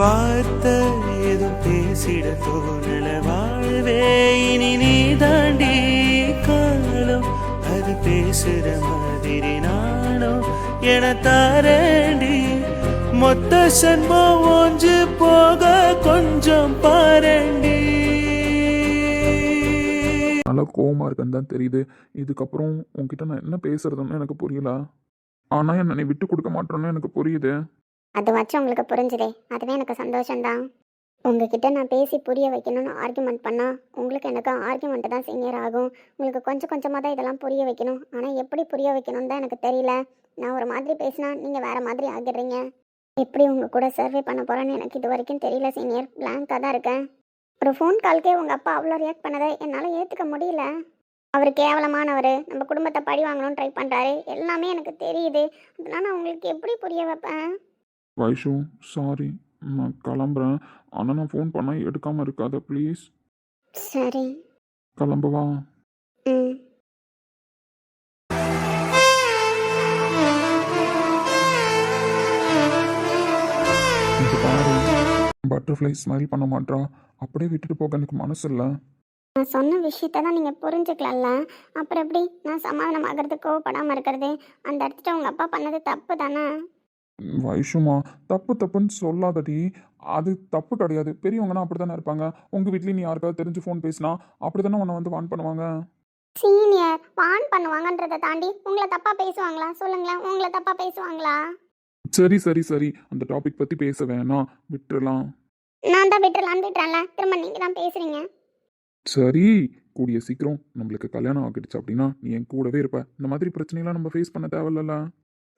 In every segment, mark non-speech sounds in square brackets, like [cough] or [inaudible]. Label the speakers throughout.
Speaker 1: வார்த்தை ஏதும் பேசிட தோணல. வாழ்வே இனி நீ தாண்டி காலம் அது பேசுற மாதிரி நானும் என தாரண்டி. மொத்த சன்மம் ஒன்று போக கொஞ்சம் பாரண்டி.
Speaker 2: நல்லா கோவமாக இருக்குன்னு தான் தெரியுது. இதுக்கப்புறம் உன்கிட்ட நான் என்ன பேசுறதுன்னு எனக்கு புரியல. ஆனால் என்னை விட்டு கொடுக்க மாட்டேன்னு எனக்கு புரியுது.
Speaker 3: அது வச்சு உங்களுக்கு புரிஞ்சுதே. அதுவே எனக்கு சந்தோஷம்தான். உங்ககிட்ட நான் பேசி புரிய வைக்கணும்னு ஆர்குமெண்ட் பண்ணால் உங்களுக்கு எனக்கு ஆர்குமெண்ட் தான் சீனியர் ஆகும். உங்களுக்கு கொஞ்சம் கொஞ்சமாக தான் இதெல்லாம் புரிய வைக்கணும். ஆனால் எப்படி புரிய வைக்கணும்னு தான் எனக்கு தெரியல. நான் ஒரு மாதிரி பேசினா நீங்கள் வேறு மாதிரி ஆகிடுறீங்க. எப்படி உங்கள் கூட சர்வே பண்ண போகிறேன்னு எனக்கு இது வரைக்கும் தெரியல சீனியர் பிளாங்காக தான் இருக்கேன். ஒரு ஃபோன் கால்க்கே உங்கள் அப்பா அவ்வளோ ரியாக்ட் பண்ணதை என்னால் ஏற்றுக்க முடியல. அவர் கேவலமானவர். நம்ம குடும்பத்தை பழி வாங்கணும்னு ட்ரை பண்ணுறாரு எல்லாமே எனக்கு தெரியுது. அதெல்லாம் நான் உங்களுக்கு எப்படி புரிய வைப்பேன்?
Speaker 2: வைஷு சாரி நான் கிளம்புறேன். ஆனால் நான் ஃபோன் பண்ணால் எடுக்காமல் இருக்காத ப்ளீஸ்
Speaker 3: சரி.
Speaker 2: கிளம்பவா
Speaker 3: ம்.
Speaker 2: பாரு. பட்டர்ஃப்ளை ஸ்மைல் பண்ண மாட்றா. அப்படியே விட்டுட்டு போக எனக்கு மனசு இல்லை.
Speaker 3: நான் சொன்ன விஷயத்த தான் நீங்கள் புரிஞ்சுக்கலல்ல அப்புறம் எப்படி? நான் சமாதானம் ஆகிறதுக்கு கோவப்படாமல் இருக்கிறது. அந்த இடத்துல உங்கள் அப்பா பண்ணது தப்பு தானே?
Speaker 2: வைஷுமா தப்பு தப்புன்னு சொல்லாதடி. அது தப்பு கிடையாது. பெரியவங்கன்னா அப்படி தானே இருப்பாங்க? உங்கள் வீட்லேயும் நீ யாருக்காவது தெரிஞ்சு ஃபோன் பேசினா அப்படி தானே உன்னை வந்து வான் பண்ணுவாங்க?
Speaker 3: சீனியர் வான் பண்ணுவாங்கன்றதை தாண்டி உங்களை தப்பாக பேசுவாங்களா? சொல்லுங்களேன் உங்களை தப்பாக பேசுவாங்களா?
Speaker 2: சரி சரி சரி. அந்த டாபிக் பற்றி பேச வேணாம் விட்டுறலாம்.
Speaker 3: நான் தான் விட்டுறலான்னு விட்டுறேன்ல. திரும்ப நீங்கள் தான் பேசுகிறீங்க
Speaker 2: சரி. கூடிய சீக்கிரம் நம்மளுக்கு கல்யாணம் ஆகிடுச்சு அப்படின்னா நீ என் கூடவே இருப்ப. இந்த மாதிரி பிரச்சனைலாம் நம்ம ஃபேஸ் பண்ண தேவையில்லல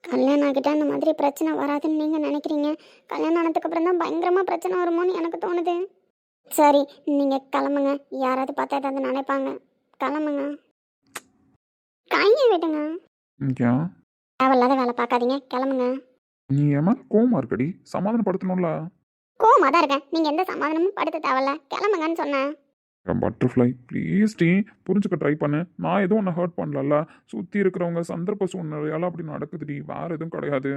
Speaker 3: கல்யாணம் ஆகிட்டா அந்த மாதிரி பிரச்சனை வராதுன்னு நீங்கள் நினைக்கிறீங்க? கல்யாணம் ஆனதுக்கு அப்புறம் தான் பயங்கரமாக பிரச்சனை வருமோன்னு எனக்கு தோணுது. சரி நீங்கள் கிளம்புங்க. யாராவது பார்த்தா ஏதாவது நினைப்பாங்க. கிளம்புங்க. கையை விடுங்க. தேவையில்லாத வேலை பார்க்காதீங்க. கிளம்புங்க.
Speaker 2: நீ ஏமா கோமா இருக்கடி? சமாதானப்படுத்தணும்ல.
Speaker 3: கோவமாக தான் இருக்கேன். நீங்கள் எந்த சமாதானமும் படுத்த தேவையில்ல. கிளம்புங்கன்னு சொன்னேன்.
Speaker 2: பட்டர்ஃப்ளை ப்ளீஸ் டி புரிஞ்சுக்க ட்ரை பண்ணு. நான் எதுவும் உன்னை ஹர்ட் பண்ணலல்ல. சுற்றி இருக்கிறவங்க சந்தர்ப்ப சூழ்நிலையால அப்படி நடக்குதுடி வேற எதுவும் கிடையாது.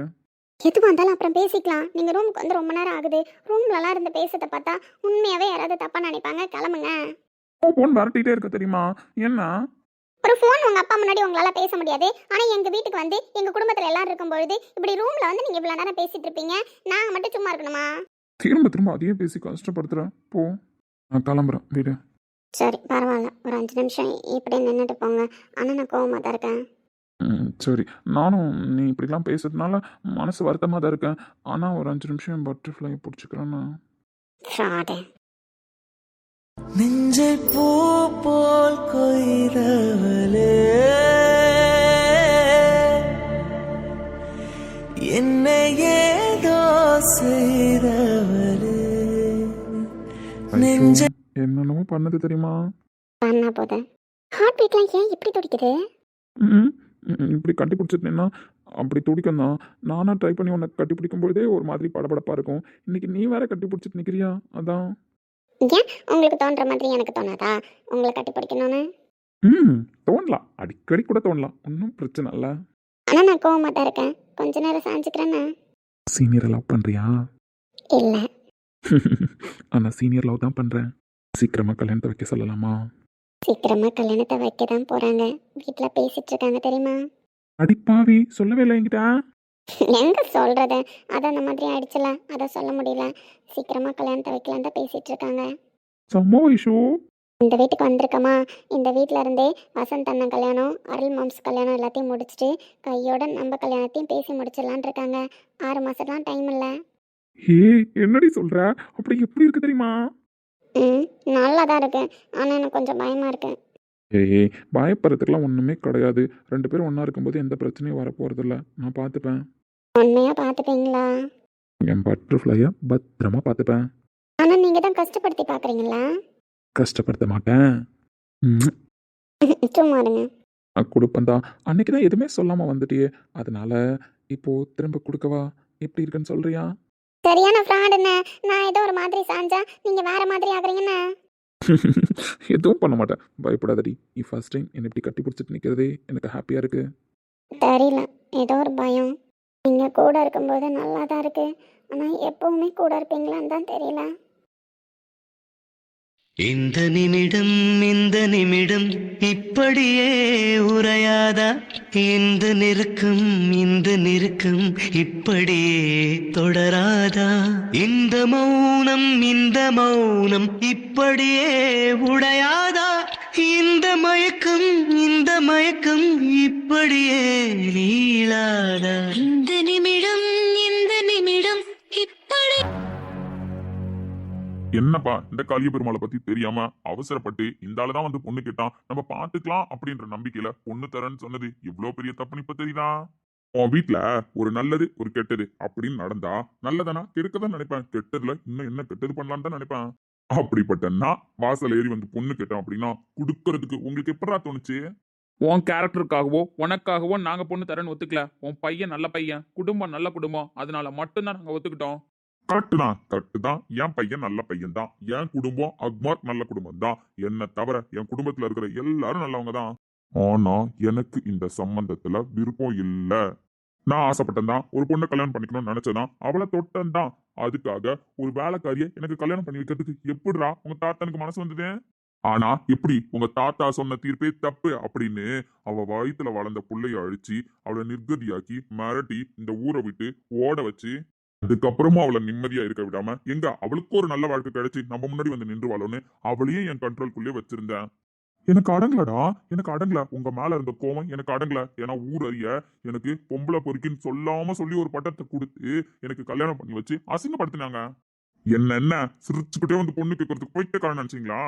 Speaker 3: எதுவாக இருந்தாலும் அப்புறம் பேசிக்கலாம். நீங்கள் ரூமுக்கு வந்து ரொம்ப நேரம் ஆகுது. ரூம்லலாம் இருந்து பேசுறத பார்த்தா உண்மையாகவே யாராவது தப்பாக நினைப்பாங்க? கிளம்புங்க.
Speaker 2: ஓ ஃபோன் விரட்டிகிட்டே இருக்க தெரியுமா? என்ன?
Speaker 3: ஒரு ஃபோன் உங்கள் அப்பா முன்னாடி உங்களால் பேச முடியாது. ஆனால் எங்கள் வீட்டுக்கு வந்து எங்கள் குடும்பத்தில் எல்லாரும் இருக்கும்பொழுது இப்படி ரூமில் வந்து நீங்கள் இவ்வளோ நேரம் பேசிட்டு இருப்பீங்க. நாங்கள் மட்டும் சும்மா இருக்கணுமா?
Speaker 2: திரும்ப திரும்ப அதையே பேசி கஷ்டப்படுத்துகிறேன் போ. நான் கிளம்புறேன். வீடு.
Speaker 3: சரி பரவாயில்ல ஒரு அஞ்சு நிமிஷம் இப்படியே நின்றுட்டு போங்க. ஆனால் நான் கோவமாக தான் இருக்கேன்
Speaker 2: சரி. நானும் நீ இப்படிலாம் பேசுறதுனால மனசு வருத்தமாக தான் இருக்கேன். ஆனால் ஒரு அஞ்சு நிமிஷம் பட்டர்ஃப்ளை பிடிச்சிக்கிறேன்னு
Speaker 1: நெஞ்சை பூ போல் கொய்தவளே என்னை ஏதோ செய்தவளே. நெஞ்ச
Speaker 2: என்னென்னமோ பண்ணது தெரியுமா?
Speaker 3: பண்ணா போத. ஹார்ட் பீட்லாம் ஏன் இப்படி துடிக்குது?
Speaker 2: ம், இப்படி கட்டி பிடிச்சிட்டேன்னா அப்படி துடிக்கும் தான் நானாக ட்ரை பண்ணி உன்னை கட்டி பிடிக்கும்போதே ஒரு மாதிரி படபடப்பாக இருக்கும். இன்னைக்கு நீ வேற கட்டி பிடிச்சிட்டு நிற்கிறியா அதான்.
Speaker 3: ஏன்? உங்களுக்கு தோன்ற மாதிரி எனக்கு தோணாதா? உங்களை கட்டி பிடிக்கணும்னு?
Speaker 2: ம் தோணலாம். அடிக்கடி கூட தோணலாம். ஒன்றும் பிரச்சனை இல்லை.
Speaker 3: ஆனால் நான் கோவமாக தான் இருக்கேன். கொஞ்ச நேரம் சாஞ்சுக்கிறேன்னு
Speaker 2: சீனியரை லவ் பண்ணுறியா
Speaker 3: இல்லை. [laughs]
Speaker 2: ஆனால் சீனியர் லவ் தான் பண்ணுறேன் சீக்கிரமாக கல்யாணத்தை வைக்க சொல்லலாமா?
Speaker 3: சீக்கிரமாக கல்யாணத்தை வைக்க தான் போகிறாங்க வீட்டில் பேசிட்டு இருக்காங்க தெரியுமா?
Speaker 2: அடிப்பாவி சொல்லவே இல்லை என்கிட்ட.
Speaker 3: எங்க சொல்றது? அது அந்த மாதிரி ஆயிடுச்சுல. அதை சொல்ல முடியல. சீக்கிரமா கல்யாணத்தை வைக்கலாம் தான் பேசிட்டு இருக்காங்க
Speaker 2: செம்ம இஷு
Speaker 3: இந்த வீட்டுக்கு வந்திருக்கமா? இந்த வீட்ல இருந்தே வசந்த் அண்ணன் கல்யாணம் அருள் மாம்ஸ் கல்யாணம் எல்லாத்தையும் முடிச்சுட்டு கையோட நம்ம கல்யாணத்தையும் பேசி முடிச்சிடலான் இருக்காங்க. ஆறு மாசம்லாம் டைம் இல்லை.
Speaker 2: ஏ என்னடி சொல்ற? அப்படி எப்படி இருக்கு தெரியுமா?
Speaker 3: ம் நல்லா தான் இருக்கு ஆனால் எனக்கு கொஞ்சம் பயமா இருக்கு.
Speaker 2: ஏய் பயப்படுறதுக்கெல்லாம் ஒன்றுமே கிடையாது. ரெண்டு பேரும் ஒன்றா இருக்கும்போது எந்த பிரச்சனையும் வரப்போகிறதில்ல நான் பார்த்துப்பேன்
Speaker 3: உண்மையா பார்த்துப்பீங்களா
Speaker 2: என் பட்டர்ஃப்ளையை பத்திரமா பார்த்துப்பேன்
Speaker 3: ஆனால் நீங்கள் தான் கஷ்டப்படுத்தி பார்க்குறீங்களா
Speaker 2: கஷ்டப்படுத்த மாட்டேன். ம், [laughs]
Speaker 3: சும்மா இருங்க.
Speaker 2: நான் கொடுப்பேன் தான் அன்னைக்கு தான் எதுவுமே சொல்லாமல் வந்துட்டியே. அதனால இப்போ திரும்ப கொடுக்கவா? எப்படி இருக்குன்னு சொல்றியா?
Speaker 3: சரியான ஃப்ராடுண்ணே நான் ஏதோ ஒரு மாதிரி சாஞ்சா நீங்கள் வேற மாதிரி ஆகுறீங்கண்ணே [laughs]
Speaker 2: எதுவும் பண்ண மாட்டேன். பயப்படாதடி. நீ ஃபர்ஸ்ட் டைம் என்னை இப்படி கட்டி பிடிச்சிட்டு நிற்கிறதே எனக்கு ஹாப்பியாக இருக்கு.
Speaker 3: தெரியல. ஏதோ ஒரு பயம். நீங்கள் கூட இருக்கும்போது நல்லா தான் இருக்கு. ஆனால் எப்பவுமே கூட இருப்பீங்களான்னு தான் தெரியல.
Speaker 1: இந்த நிமிடம் இந்த நிமிடம் இப்படியே உரையாதா இந்த நெருக்கம் இந்த நெருக்கம் இப்படியே தொடராதா? இந்த மௌனம் இந்த மௌனம் இப்படியே உடையாதா? இந்த மயக்கம் இந்த மயக்கம் இப்படியே நீளாதா?
Speaker 4: இந்த நிமிடம் இந்த நிமிடம்
Speaker 5: என்னப்பா இந்த காளிய பெருமாளை பத்தி தெரியாம அவசரப்பட்டு இந்த ஆளுதான் வந்து பொண்ணு கேட்டான் நம்ம பாத்துக்கலாம் அப்படின்ற நம்பிக்கையில பொண்ணு தரேன்னு சொன்னது இவ்ளோ பெரிய தப்புன்னு இப்ப தெரியுதா? உன் வீட்ல ஒரு நல்லது ஒரு கெட்டது அப்படின்னு நடந்தா நல்லதானா? கெடுக்கதான் நினைப்பேன். கெட்டதுல இன்னும் என்ன கெட்டது பண்ணலான்னு தான் நினைப்பேன். அப்படிப்பட்ட நான் வாசல் ஏறி வந்து பொண்ணு கேட்டேன் அப்படின்னா குடுக்கறதுக்கு உங்களுக்கு எப்படா தோணுச்சு?
Speaker 2: உன் கேரக்டருக்காகவோ உனக்காகவோ நாங்க பொண்ணு தரேன்னு ஒத்துக்கல. உன் பையன் நல்ல பையன் குடும்பம் நல்ல குடும்பம். அதனால மட்டும்தான் நாங்க ஒத்துக்கிட்டோம்.
Speaker 5: கரெக்ட் தான் கரெக்ட் தான் என் பையன் நல்ல பையன் தான் என் குடும்பம் அக்மார் நல்ல குடும்பம் தான் என்னை தவிர என் குடும்பத்துல இருக்கிற எல்லாரும் நல்லவங்க தான் ஆனா எனக்கு இந்த சம்பந்தத்துல விருப்பம் இல்ல. நான் ஆசைப்பட்டேன் தான் ஒரு பொண்ணை கல்யாணம் பண்ணிக்கணும்னு நினைச்சதான் அவளை தொட்டன் தான் அதுக்காக ஒரு வேலைக்காரிய எனக்கு கல்யாணம் பண்ணி வைக்கிறதுக்கு எப்படிடா உங்க தாத்தனுக்கு மனசு வந்தது? ஆனா எப்படி உங்க தாத்தா சொன்ன தீர்ப்பே தப்பு அப்படின்னு அவ வயித்துல வளர்ந்த புள்ளைய அழிச்சு அவளை நிர்கதியாக்கி மிரட்டி இந்த ஊரை விட்டு ஓட வச்சு அதுக்கப்புறமும் அவளை நிம்மதியா இருக்க விடாம எங்க அவளுக்கு ஒரு நல்ல வாழ்க்கை கிடைச்சு நம்ம முன்னாடி வந்து நின்று வாழணும்னு அவளையே என் கண்ட்ரோல்குள்ளே வச்சிருந்தேன். எனக்கு அடங்கலடா எனக்கு அடங்கல. உங்க மேல இருந்த கோவம் எனக்கு அடங்கல. ஏன்னா ஊர் அறிய எனக்கு பொம்பளை பொறுக்கின்னு சொல்லாம சொல்லி ஒரு பட்டத்தை கொடுத்து எனக்கு கல்யாணம் பண்ணி வச்சு அசிங்கப்படுத்தினாங்க. என்ன என்ன சிரிச்சுக்கிட்டே வந்து பொண்ணு கேட்கறதுக்கு போயிட்டே காரணம் நினைச்சீங்களா?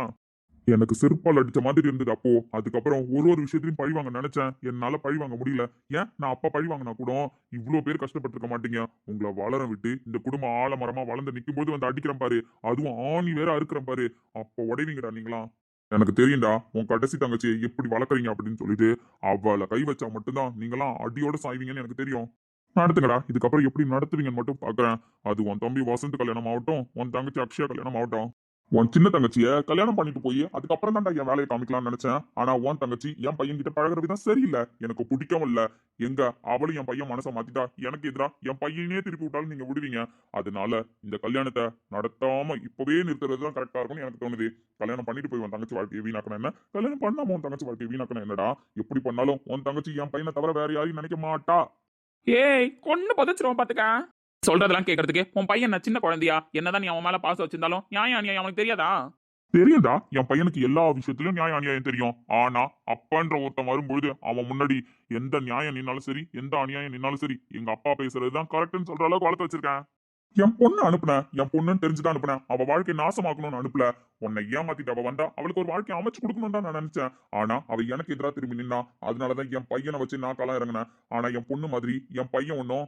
Speaker 5: எனக்கு செருப்பால் அடிச்ச மாதிரி இருந்தது அப்போ. அதுக்கப்புறம் ஒரு ஒரு விஷயத்தையும் பழி வாங்க நினைச்சேன். என்னால பழி வாங்க முடியல. ஏன்? நான் அப்பா பழி வாங்கினா கூட இவ்வளவு பேர் கஷ்டப்பட்டிருக்க மாட்டீங்க. உங்களை வளர விட்டு இந்த குடும்பம் ஆலமரமா வளர்ந்து நிற்கும் போது வந்து அடிக்கிறேன் பாரு. அதுவும் ஆணி வேற அறுக்கிறேன் பாரு. அப்போ உடைவீங்கடா நீங்களா? எனக்கு தெரியும்டா உன் கடைசி தங்கச்சி எப்படி வளர்க்குறீங்க அப்படின்னு சொல்லிட்டு அவளை கை வச்சா மட்டும்தான் நீங்களாம் அடியோட சாய்வீங்கன்னு எனக்கு தெரியும். நடத்துங்கடா. இதுக்கப்புறம் எப்படி நடத்துவீங்கன்னு மட்டும் பாக்குறேன். அது உன் தம்பி வசந்த் கல்யாணம் ஆகட்டும் உன் தங்கச்சி அக்ஷயா கல்யாணம் ஆகட்டும். உன் சின்ன தங்கச்சிய கல்யாணம் பண்ணிட்டு போய் அதுக்கப்புறம் தாண்டா என் வேலையை காமிக்கலாம்னு நினைச்சேன். ஆனா உன் தங்கச்சி என் பையன் கிட்ட பழகிற விதம் சரியில்லை. எனக்கு பிடிக்கவும் இல்ல. எங்க? அவளும் என் பையன் மனசை மாத்திட்டா? எனக்கு எதிரா என் பையனே திருப்பி விட்டாலும் நீங்க விடுவீங்க. அதனால இந்த கல்யாணத்தை நடத்தாம இப்பவே நிறுத்துறது தான் கரெக்டா இருக்கும்னு எனக்கு தோணுது. கல்யாணம் பண்ணிட்டு போய் உன் தங்கச்சி வாழ்க்கையை வீணாக்கணும் என்ன? கல்யாணம் பண்ணாம உன் தங்கச்சி வாழ்க்கையை வீணாக்கணும் என்னடா? எப்படி பண்ணாலும் உன் தங்கச்சி என் பையனை தவிர வேற யாரையும் நினைக்க மாட்டா.
Speaker 2: ஏய் கொன்னு புதைச்சிருவோம் பாத்துக்க. சொல்றதெல்லாம் கேட்கறதுக்கு உன் பையன் என்ன சின்ன குழந்தையா? என்னதான் நீ அவன் மேல பாசம் வச்சிருந்தாலும் நியாயம் அநியாயம் அவனுக்கு தெரியாதா?
Speaker 5: தெரியுதா என் பையனுக்கு எல்லா விஷயத்திலும் நியாயம் அநியாயம் தெரியும். ஆனா அப்பன்ற ஒருத்தன் வரும்பொழுது அவன் முன்னாடி எந்த நியாயம் நின்னாலும் சரி எந்த அநியாயம் நின்னாலும் சரி எங்க அப்பா பேசுறதுதான் கரெக்ட்னு சொல்ற அளவுக்கு வளர்த்து வச்சிருக்கேன். என் பொண்ணு அனுப்புனேன் என் பொண்ணுன்னு தெரிஞ்சுதான் அனுப்புனேன் அவ வாழ்க்கை நாசமாக்கணும்னு அனுப்பல. உன்னை ஏமாத்திட்டு அவ வந்தா அவளுக்கு ஒரு வாழ்க்கை அமைச்சு கொடுக்கணும் தான் நான் நினைச்சேன். ஆனா அவ எனக்கு எதிராக திரும்பி நின்னா அதனாலதான் என் பையனை வச்சு நான் களம் இறங்கினேன். ஆனா என் பொண்ணு மாதிரி என் பையன் ஒன்னும்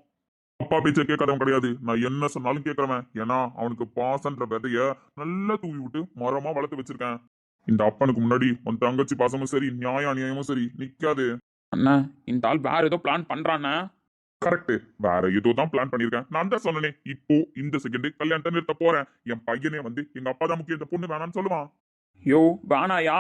Speaker 5: அப்பா பேச்ச கேட்காதவன் கிடையாது. நான் என்ன சொன்னாலும் கேட்கறவன். ஏன்னா அவனுக்கு பாசன்ற விதைய நல்லா தூவி விட்டு மரமா வளர்த்து வச்சிருக்கேன். இந்த அப்பனுக்கு முன்னாடி உன் தங்கச்சி பாசமும் சரி நியாய அநியாயமும் சரி நிக்காது.
Speaker 2: அண்ணா இந்த ஆள் வேற ஏதோ பிளான் பண்றானே.
Speaker 5: கரெக்ட் வேற ஏதோ தான் பிளான் பண்ணிருக்கேன் நான் தான் சொன்னனே இப்போ இந்த செகண்ட் கல்யாணத்தை நிறுத்த போறேன். என் பையனே வந்து எங்க அப்பா தான் முக்கிய இந்த பொண்ணு வேணாம்னு சொல்லுவான்.
Speaker 2: யோ வேணாயா?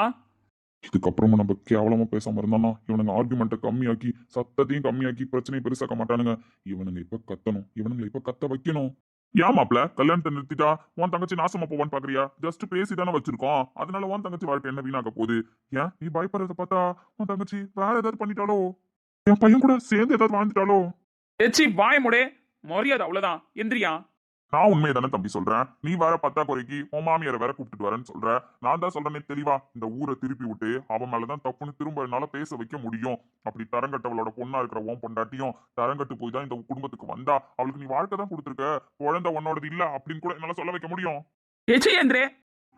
Speaker 5: இதுக்கப்புறமா நம்ம கேவலமா பேசாம இருந்தோம்னா இவனுங்க ஆர்குமெண்ட்டை கம்மியாக்கி சத்தத்தையும் கம்மியாக்கி பிரச்சனையை பெருசாக்க மாட்டானுங்க. இவனுங்க இப்ப கத்தணும். இவனுங்களை இப்ப கத்த வைக்கணும். ஏன் கல்யாணத்தை நிறுத்திட்டா உன் தங்கச்சி நாசமா போவான்னு பாக்குறியா? ஜஸ்ட் பேசி தானே வச்சிருக்கோம். அதனால உன் தங்கச்சி வாழ்க்கை என்ன வீணாக்க போகுது? ஏன்? நீ பயப்படுறத பார்த்தா உன் தங்கச்சி வேற ஏதாவது பண்ணிட்டாலோ என் பையன் கூட சேர்ந்து ஏதாவது வாழ்ந்துட்டாலோ
Speaker 2: எச்சி வாய முடே மரியாதை அவ்வளவுதான். எந்திரியா?
Speaker 5: நான் உண்மையை தானே தம்பி சொல்றேன். நீ வேற பத்தாக்குறைக்கு உன் மாமியாரை வேற கூப்பிட்டு வரேன்னு சொல்ற. நான் தான் சொல்றேனே தெளிவா. இந்த ஊரை திருப்பி விட்டு அவன் மேலதான் தப்புன்னு திரும்ப என்னால பேச வைக்க முடியும். அப்படி தரங்கட்டவளோட பொண்ணா இருக்கிற உன் பொண்டாட்டியும் தரங்கட்டு போய் தான் இந்த குடும்பத்துக்கு வந்தா. அவளுக்கு நீ வாழ்க்கை தான் கொடுத்துருக்க. குழந்தை உன்னோடது இல்ல அப்படின்னு கூட என்னால சொல்ல வைக்க முடியும்.
Speaker 2: எச்சி எந்திரே.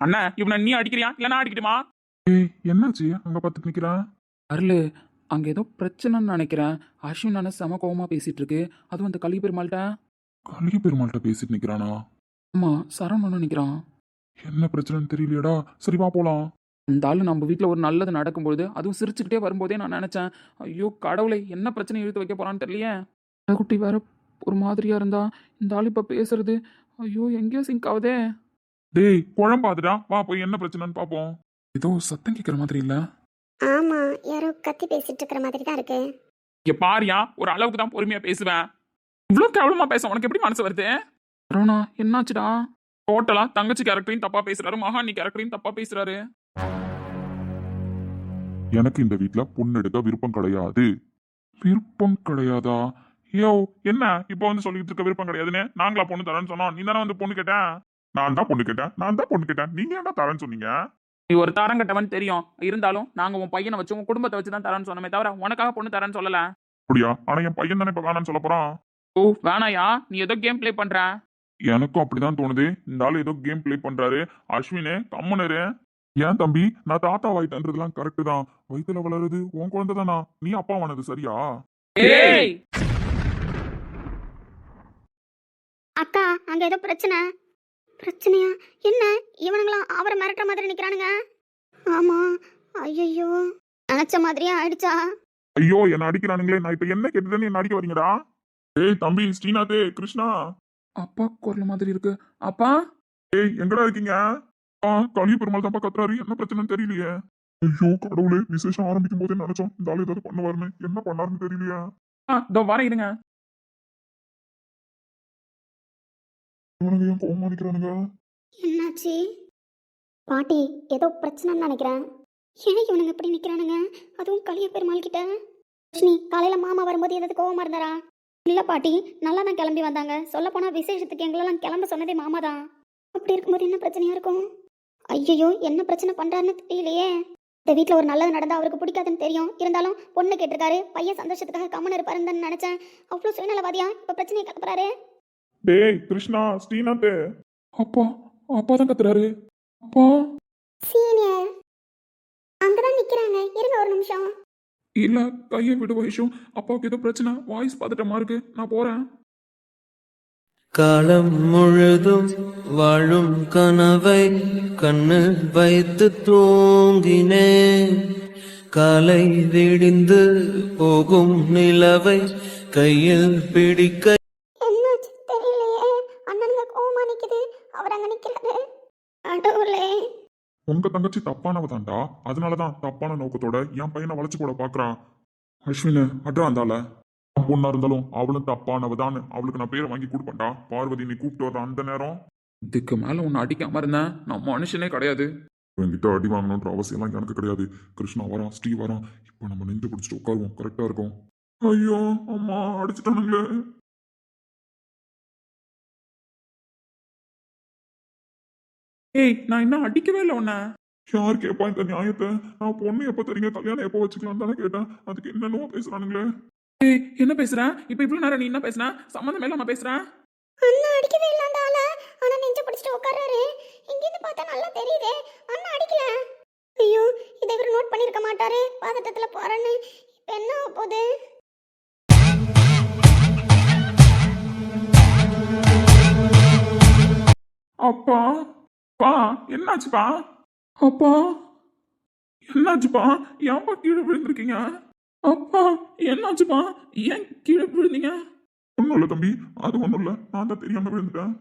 Speaker 2: அண்ணா இவனை நீ அடிக்கிறியா? இல்ல நான் அடிக்கட்டுமா?
Speaker 5: ஏய் என்னாச்சு? அங்க பார்த்துட்டு நிக்கிறேன்
Speaker 6: அருள் அங்கே ஏதோ பிரச்சனைன்னு நினைக்கிறேன். அஸ்வின் அண்ணன் செம கோவமா பேசிட்டு இருக்கு. அதுவும் அந்த கலி
Speaker 5: கலிக பெருமாள்கிட்ட பேசிட்டு நிக்கிறானா?
Speaker 6: ஆமாம் சரவணன் நினைக்கிறான்.
Speaker 5: என்ன பிரச்சனைன்னு தெரியலையடா. சரி வா போலாம்.
Speaker 6: இந்த ஆள் நம்ம வீட்டில் ஒரு நல்லது நடக்கும்பொழுது அதுவும் சிரிச்சுக்கிட்டே வரும்போதே நான் நினச்சேன் ஐயோ கடவுளை என்ன பிரச்சனை இழுத்து வைக்க போறான்னு தெரியலையே. குட்டி வேற ஒரு மாதிரியா இருந்தா இந்த ஆள் இப்போ பேசுறது ஐயோ எங்கேயோ சிங்க் ஆகுதே
Speaker 5: டேய் குழம்பாதுடா வா போய் என்ன பிரச்சனைன்னு பாப்போம். ஏதோ சத்தம் கேட்கற மாதிரி இல்ல.
Speaker 3: ஆமாம் யாரோ கத்தி பேசிட்டு இருக்கிற மாதிரி தான் இருக்கு.
Speaker 2: இங்க பாரியா ஒரு அளவுக்கு தான் பொறுமையா பேசுவேன். இவ்வளவு கேவலமா பேச உனக்கு எப்படி மனசு வருது? சரவணா என்னாச்சுடா?
Speaker 7: டோட்டலா தங்கச்சி கேரக்டரையும் தப்பா பேசுறாரு மகாணி கேரக்டரையும் தப்பா பேசுறாரு.
Speaker 5: எனக்கு இந்த வீட்ல பொண்ணு எடுக்க விருப்பம் கிடையாது. விருப்பம் கிடையாதா? யோ என்ன? இப்போ வந்து சொல்லிட்டு இருக்க விருப்பம் கிடையாதுன்னு நாங்களா பொண்ணு தரேன்னு சொன்னோம். நீ தானே வந்து பொண்ணு கேட்டேன் நான் தான் பொண்ணு கேட்டேன். நான் தான் பொண்ணு கேட்டேன். நீங்க ஏன்டா தரேன்னு சொன்னீங்க?
Speaker 2: நீ ஒரு தரம் கட்டவன் தெரியும். இருந்தாலும் நாங்க உன் பையனை வச்சு உன் குடும்பத்தை வச்சு தான் தரேன்னு சொன்னமே தவிர உனக்காக பொண்ணு தரேன்னு சொல்லல.
Speaker 5: அப்படியா? ஆனா என் பையன் தானே இப்ப வேணாம்னு சொல்ல போறான்.
Speaker 2: ஓ வேணாயா? நீ ஏதோ கேம் ப்ளே பண்ற.
Speaker 5: எனக்கும் அப்படிதான் தோணுது. இந்த ஆளு ஏதோ கேம் ப்ளே பண்றாரு. அஸ்வினே கம்முனரு. ஏன் தம்பி? நான் தாத்தா வாயிட்டன்றதுலாம் கரெக்ட் தான். வயித்துல வளருது. உன் குழந்தை தானா நீ அப்பா வானது சரியா?
Speaker 2: ஏய்!
Speaker 6: அக்கா அங்க ஏதோ பிரச்சனை. பிரச்சனையா? என்ன? இவனுங்களாம் அவரை மிரட்டுற மாதிரி நிக்கிறானுங்க. ஆமா. ஐயோ நினைச்ச மாதிரியே ஆயிடுச்சா?
Speaker 5: ஐயோ என்ன அடிக்கிறானுங்களே. நான் இப்ப என்ன கேட்டுட்டேன்னு என்ன அடிக்க வரீங்கடா ஏய் தம்பி ஸ்ரீநாதே கிருஷ்ணா.
Speaker 2: அப்பா குரல் மாதிரி இருக்கு. அப்பா?
Speaker 5: ஏய் எங்கடா இருக்கீங்க? ஆ கலிய பெருமாள் தான்ப்பா கத்துறாரு. என்ன பிரச்சனைன்னு தெரியலையே. ஐயோ கடவுளே விசேஷம் ஆரம்பிக்கும் போதே நினைச்சோம். இந்த ஆளு ஏதாவது பண்ணுவாருன்னு என்ன பண்ணாருன்னு தெரியலையே.
Speaker 2: ஆ, இதோ வரேன் இருங்க.
Speaker 5: இவனுங்க ஏன் கோவமா நிக்கிறானுங்க?
Speaker 6: என்னாச்சு? பாட்டி ஏதோ பிரச்சனைன்னு நினைக்கிறேன். ஏன் இவனுங்க இப்படி நிக்கிறானுங்க? அதுவும் கலிய பெருமாள் கிட்ட லட்சுமி காலையில மாமா வரும்போது ஏதாவது கோவமா இருந்தாரா? இல்ல பாட்டி நல்லா தான் கிளம்பி வந்தாங்க. சொல்ல போனா விசேஷத்துக்கு எங்களெல்லாம் கிளம்ப சொன்னதே மாமா தான் அப்படி இருக்கும்போது என்ன பிரச்சனையா இருக்கும்? ஐயோ என்ன பிரச்சனை பண்றாருன்னு தெரியலையே. இந்த வீட்டில் ஒரு நல்லது நடந்தா அவருக்கு பிடிக்காதுன்னு தெரியும். இருந்தாலும் பொண்ணு கேட்டிருக்காரு பையன் சந்தோஷத்துக்காக கம்மன் இருப்பாருன்னு தான் நினைச்சேன். அவ்வளோ சுயநலவாதியா? இப்போ பிரச்சனையை கிளப்புறாரு
Speaker 5: டேய் கிருஷ்ணா ஸ்ரீநாத்.
Speaker 2: அப்பா அப்பா தான் கத்துறாரு. அப்பா.
Speaker 6: சீனியர். அங்கதான் நிக்கிறாங்க. இருங்க ஒரு நிமிஷம்.
Speaker 2: இல்லை கையை விடு வயசும் அப்பாவுக்கு ஏதோ பிரச்சனை. வாய்ஸ் பார்த்துட்டமா இருக்கு நான் போறேன்.
Speaker 8: காலம் முழுதும் வாழும் கனவை கண்ணு வைத்து தூங்கினேன் காலை விடிந்து போகும் நிலவை கையில் பிடிக்க
Speaker 6: என்னாச்சு தெரியலையே அண்ணனுங்க கோவமா நிக்குது அவர் அங்க நிக்கிறாரு அடவுளே
Speaker 5: உங்க தங்கச்சி தப்பானவ தான்டா. அதனாலதான் தப்பான நோக்கத்தோட என் பையனை வளைச்சு போட பாக்குறான் அஸ்வின் அட்ரா அந்தால பொண்ணா இருந்தாலும் அவளும் தப்பானவ தான். அவளுக்கு நான் பேரை வாங்கி கொடுப்பேன்டா. பார்வதி நீ கூப்பிட்டு வர அந்த நேரம்.
Speaker 2: இதுக்கு மேல உன்னை அடிக்காம இருந்தேன் நான் மனுஷனே கிடையாது.
Speaker 5: என்கிட்ட அடி வாங்கணுன்ற அவசியம்லாம் எனக்கு கிடையாது. கிருஷ்ணா வரான் ஸ்ரீ வரான். இப்போ நம்ம நெஞ்சு பிடிச்சிட்டு உட்காருவோம் கரெக்டா இருக்கும். ஐயோ அம்மா அடிச்சிட்டானுங்களே.
Speaker 2: ஏய் நான் இன்னும் அடிக்கவே இல்லை உன்னை.
Speaker 5: யார் கேட்பா இந்த நியாயத்தை? நான் பொண்ணு எப்போ தெரியுங்க? கல்யாணம் எப்போ வச்சுக்கலாம் தானே கேட்டேன். அதுக்கு என்னென்னவோ பேசுறானுங்களே.
Speaker 2: ஏய் என்ன பேசுற? இப்ப இவ்வளவு நேரம் நீ என்ன பேசுற? சம்மந்தம் இல்லாம பேசுற?
Speaker 6: அண்ணா அடிக்கவே இல்ல அந்த ஆள. ஆனா நெஞ்ச பிடிச்சிட்டு உட்கார்றாரு. இங்கிருந்து பார்த்தா நல்லா தெரியுதே. அண்ணா அடிக்கல. ஐயோ இதை இவர் நோட் பண்ணிருக்க மாட்டாரு. பாதட்டத்துல போறேன்னு. இப்ப என்ன போகுது?
Speaker 2: அப்பா பா என்னாச்சுப்பா? அப்பா. என்னாச்சுப்பா? ஏன்பா கீழே விழுந்திருக்கீங்க? அப்பா. என்னாச்சுப்பா? ஏன் கீழே விழுந்தீங்க?
Speaker 5: ஒன்றும் இல்லை தம்பி அது ஒன்றும் இல்லை. நான் தான் தெரியாம விழுந்துட்டேன்.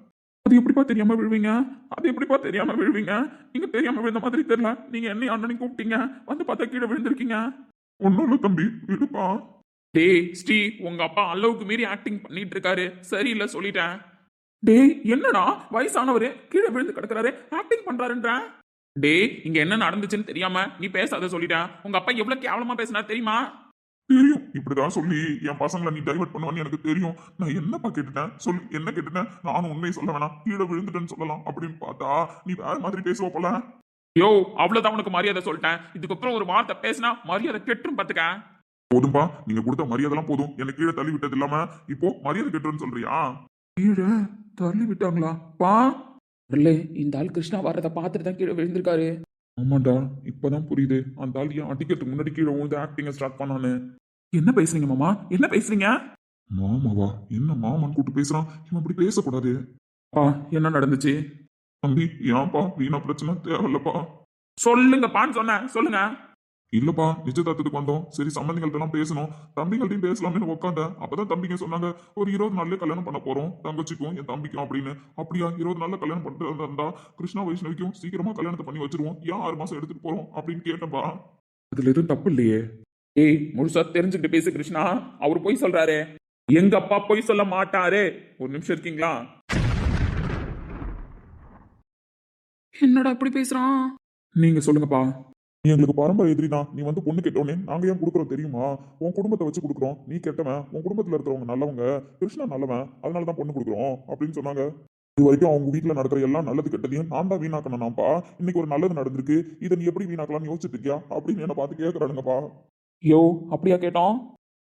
Speaker 2: அது எப்படிப்பா தெரியாம விழுவீங்க? அது எப்படிப்பா தெரியாம விழுவீங்க? நீங்க தெரியாம விழுந்த மாதிரி தெரியல. நீங்க என்ன அண்ணனையும் கூப்பிட்டீங்க. வந்து பார்த்தா கீழே விழுந்திருக்கீங்க.
Speaker 5: ஒன்றும் இல்லை தம்பி விடுப்பா.
Speaker 7: டேய் ஸ்ரீ உங்க அப்பா அளவுக்கு மீறி ஆக்டிங் பண்ணிட்டு இருக்காரு. சரியில்லை சொல்லிட்டேன்.
Speaker 2: டேய் என்னடா? வயசானவரு
Speaker 7: கீழே விழுந்து கிடக்குறாரு. ஆக்டிங் பண்றாருன்ற. டேய் இங்க என்ன நடந்துச்சுன்னு தெரியாம நீ பேசாத சொல்லிட்டேன் உங்க அப்பா எவ்வளவு கேவலமா பேசினார் தெரியுமா?
Speaker 5: தெரியும். இப்படிதான் சொல்லி என் பசங்களை நீ டைவர்ட் பண்ணுவான்னு எனக்கு தெரியும். நான் என்னப்பா கேட்டுட்டேன்? சொல்லு என்ன கேட்டுட்டேன்? நானும் உண்மையை சொல்ல வேணாம். கீழே விழுந்துட்டேன்னு சொல்லலாம். அப்படின்னு பார்த்தா நீ வேற மாதிரி பேசுவ போல.
Speaker 7: யோ அவ்வளவுதான் உனக்கு மரியாதை சொல்லிட்டேன். இதுக்கப்புறம் ஒரு வார்த்தை பேசினா மரியாதை கெட்டுரும் பாத்துக்க.
Speaker 5: போதும்பா நீங்க கொடுத்த மரியாதைலாம் போதும். எனக்கு கீழே தள்ளி விட்டது இல்லாம இப்போ மரியாதை கெட்டுன்னு சொல்றியா?
Speaker 2: கீழே தள்ளி விட்டாங்களா? பா. இல்ல இந்த ஆள் கிருஷ்ணா வர்றத பார்த்துட்டு தான் கீழே விழுந்திருக்காரு.
Speaker 5: ஆமாண்டா இப்பதான் புரியுது. அந்த ஆள் ஏன் அடிக்கிறதுக்கு முன்னாடி கீழே விழுந்து ஆக்டிங்க ஸ்டார்ட் பண்ணானு
Speaker 7: என்ன பேசுறீங்க மாமா? என்ன பேசுறீங்க?
Speaker 5: மாமாவா? என்ன மாமான்னு கூப்பிட்டு பேசுறான்? இவன் அப்படி பேசக்கூடாது.
Speaker 7: அப்பா என்ன நடந்துச்சு?
Speaker 5: தம்பி ஏன்பா? வீணா பிரச்சனை? தேவையில்லப்பா.
Speaker 7: சொல்லுங்கப்பான்னு சொன்னேன். சொல்லுங்க.
Speaker 5: இல்லப்பா நிச்சயதார்த்தத்துக்கு வந்தோம். சரி சம்பந்திகள்ட்ட எல்லாம் பேசணும். தம்பிகள்ட்டையும் பேசலாம்னு உட்காந்தேன் அப்பதான் தம்பிங்க சொன்னாங்க ஒரு இருபது நாள்லயே கல்யாணம் பண்ண போறோம். தங்கச்சிக்கும் என் தம்பிக்கும் அப்படின்னு. அப்படியா இருபது நாள்ல கல்யாணம் பண்ணிட்டு இருந்தா கிருஷ்ணா வைஷ்ணவிக்கும் சீக்கிரமா கல்யாணத்தை பண்ணி வச்சிருவோம். ஏன் ஆறு மாசம் எடுத்துட்டு போறோம் அப்படின்னு கேட்டப்பா
Speaker 7: அதுல எதுவும் தப்பு இல்லையே. ஏய் முழுசா தெரிஞ்சுக்கிட்டு பேசு கிருஷ்ணா. அவர் பொய் சொல்றாரு. எங்க அப்பா பொய் சொல்ல மாட்டாரு. ஒரு நிமிஷம் இருக்கீங்களா?
Speaker 6: என்னடா இப்படி பேசுறான்? நீங்க சொல்லுங்கப்பா.
Speaker 5: நீ எங்களுக்கு பரம்பரை எதிரி தான். நீ வந்து பொண்ணு கேட்டோன்னே நாங்க ஏன் கொடுக்குறோம் தெரியுமா? உன் குடும்பத்தை வச்சு கொடுக்குறோம். நீ கெட்டவன் உன் குடும்பத்துல இருக்கிறவங்க நல்லவங்க கிருஷ்ணா நல்லவன் அதனால தான் பொண்ணு கொடுக்குறோம் அப்படின்னு சொன்னாங்க. இது வரைக்கும் அவங்க வீட்டில் நடக்கிற எல்லாம் நல்லது கெட்டதையும் நான் தான் வீணாக்கணும்ப்பா இன்னைக்கு ஒரு நல்லது நடந்திருக்கு. இதை நீ எப்படி வீணாக்கலாம்னு யோசிச்சுட்டு இருக்கியா அப்படின்னு என்ன பார்த்து கேட்கறானுங்கப்பா
Speaker 2: யோ அப்படியா கேட்டோம்?